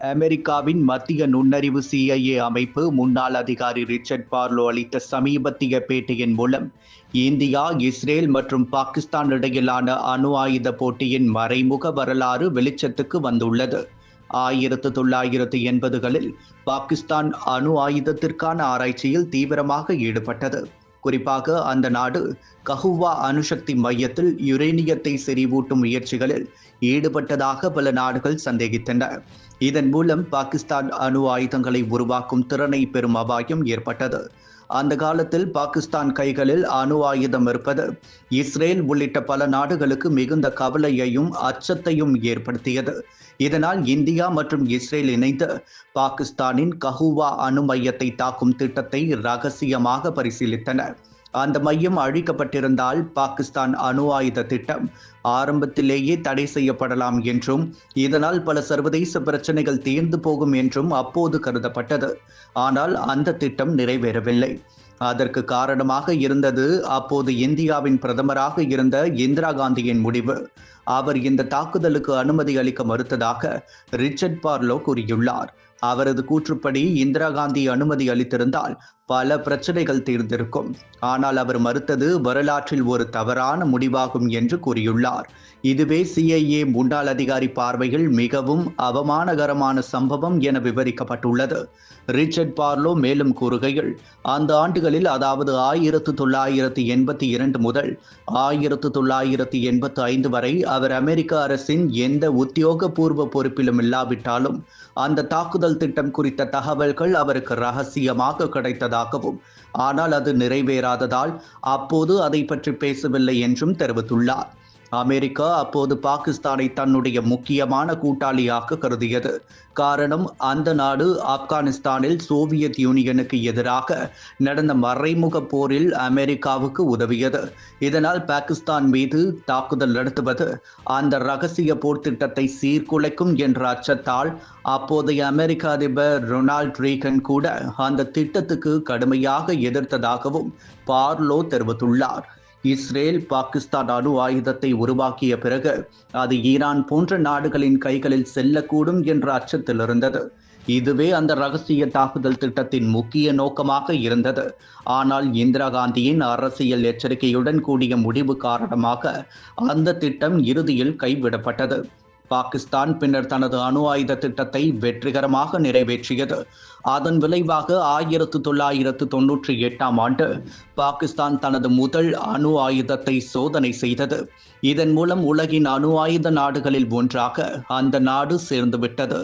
அமெரிக்காவின் மத்திய நுண்ணறிவு சிஐஏ அமைப்பு முன்னாள் அதிகாரி ரிச்சர்ட் பார்லோ அளித்த சமீபத்திய பேட்டியின் மூலம் இந்தியா இஸ்ரேல் மற்றும் பாகிஸ்தான் இடையிலான அணு ஆயுத போட்டியின் மறைமுக வரலாறு வெளிச்சத்துக்கு வந்துள்ளது. ஆயிரத்து தொள்ளாயிரத்து எண்பதுகளில் பாகிஸ்தான் அணு ஆயுதத்திற்கான ஆராய்ச்சியில் தீவிரமாக ஈடுபட்டது. குறிப்பாக அந்த நாடு கஹுவா அணுசக்தி மையத்தில் யுரேனியத்தை செறிவூட்டும் முயற்சிகளில் ஈடுபட்டதாக பல நாடுகள் சந்தேகித்தன. இதன் மூலம் பாகிஸ்தான் அணு ஆயுதங்களை உருவாக்கும் திறனை பெறும் அபாயம் ஏற்பட்டது. அந்த காலத்தில் பாகிஸ்தான் கைகளில் அணு ஆயுதம் இருப்பது இஸ்ரேல் உள்ளிட்ட பல நாடுகளுக்கு மிகுந்த கவலையையும் அச்சத்தையும் ஏற்படுத்தியது. இதனால் இந்தியா மற்றும் இஸ்ரேல் இணைந்து பாகிஸ்தானின் கஹுவா அணு மையத்தை தாக்கும் திட்டத்தை ரகசியமாக பரிசீலித்தனர். அந்த மையம் அழிக்கப்பட்டிருந்தால் பாகிஸ்தான் அணு ஆயுத திட்டம் ஆரம்பத்திலேயே தடை செய்யப்படலாம் என்றும் இதனால் பல சர்வதேச பிரச்சனைகள் தீர்ந்து போகும் என்றும் அப்போது கருதப்பட்டது. ஆனால் அந்த திட்டம் நிறைவேறவில்லை. அதற்கு காரணமாக இருந்தது அப்போது இந்தியாவின் பிரதமராக இருந்த இந்திரா காந்தியின் முடிவு. அவர் இந்த தாக்குதலுக்கு அனுமதி அளிக்க மறுத்ததாக ரிச்சர்ட் பார்லோ கூறியுள்ளார். அவரது கூற்றுப்படி இந்திரா காந்தி அனுமதி அளித்திருந்தால் பல பிரச்சனைகள் தீர்ந்திருக்கும். ஆனால் அவர் மறுத்தது வரலாற்றில் ஒரு தவறான முடிவாகும் என்று கூறியுள்ளார். இதுவே சிஐஏ முன்னாள் அதிகாரி பார்வையில் மிகவும் அவமானகரமான சம்பவம் என விவரிக்கப்பட்டுள்ளது. ரிச்சர்ட் பார்லோ மேலும் கூறுகையில் அந்த ஆண்டுகளில் அதாவது ஆயிரத்து தொள்ளாயிரத்து எண்பத்தி இரண்டு முதல் ஆயிரத்து தொள்ளாயிரத்து எண்பத்தி ஐந்து வரை அவர் அமெரிக்க அரசின் எந்த உத்தியோகபூர்வ பொறுப்பிலும் இல்லாவிட்டாலும் அந்த தாக்குதல் திட்டம் குறித்த தகவல்கள் அவருக்கு ரகசியமாக கிடைத்ததாகவும் ஆனால் அது நிறைவேறாததால் அப்போது அதை பற்றி பேசவில்லை என்றும் தெரிவித்துள்ளார். அமெரிக்கா அப்போது பாகிஸ்தானை தன்னுடைய முக்கியமான கூட்டாளியாக கருதியது. காரணம் அந்த நாடு ஆப்கானிஸ்தானில் சோவியத் யூனியனுக்கு எதிராக நடந்த மறைமுக போரில் அமெரிக்காவுக்கு உதவியது. இதனால் பாகிஸ்தான் மீது தாக்குதல் நடத்துவது அந்த ரகசிய போர் திட்டத்தை சீர்குலைக்கும் என்ற அச்சத்தால் அப்போதைய அமெரிக்க அதிபர் ரொனால்ட் ரீகன் கூட அந்த திட்டத்துக்கு கடுமையாக எதிர்த்ததாகவும் பார்லோ தெரிவித்துள்ளார். இஸ்ரேல் பாகிஸ்தான் அணு ஆயுதத்தை உருவாக்கிய பிறகு அது ஈரான் போன்ற நாடுகளின் கைகளில் செல்லக்கூடும் என்ற அச்சத்தில் இருந்தது. இதுவே அந்த ரகசிய தாக்குதல் திட்டத்தின் முக்கிய நோக்கமாக இருந்தது. ஆனால் இந்திரா காந்தியின் அரசியல் எச்சரிக்கையுடன் கூடிய முடிவு காரணமாக அந்த திட்டம் இறுதியில் கைவிடப்பட்டது. பாகிஸ்தான் பின்னர் தனது அணு ஆயுத திட்டத்தை வெற்றிகரமாக நிறைவேற்றியது. அதன் விளைவாக ஆயிரத்து தொள்ளாயிரத்து தொன்னூற்றி எட்டாம் ஆண்டு பாகிஸ்தான் தனது முதல் அணு ஆயுதத்தை சோதனை செய்தது. இதன் மூலம் உலகின் அணு ஆயுத நாடுகளில் ஒன்றாக அந்த நாடு சேர்ந்துவிட்டது.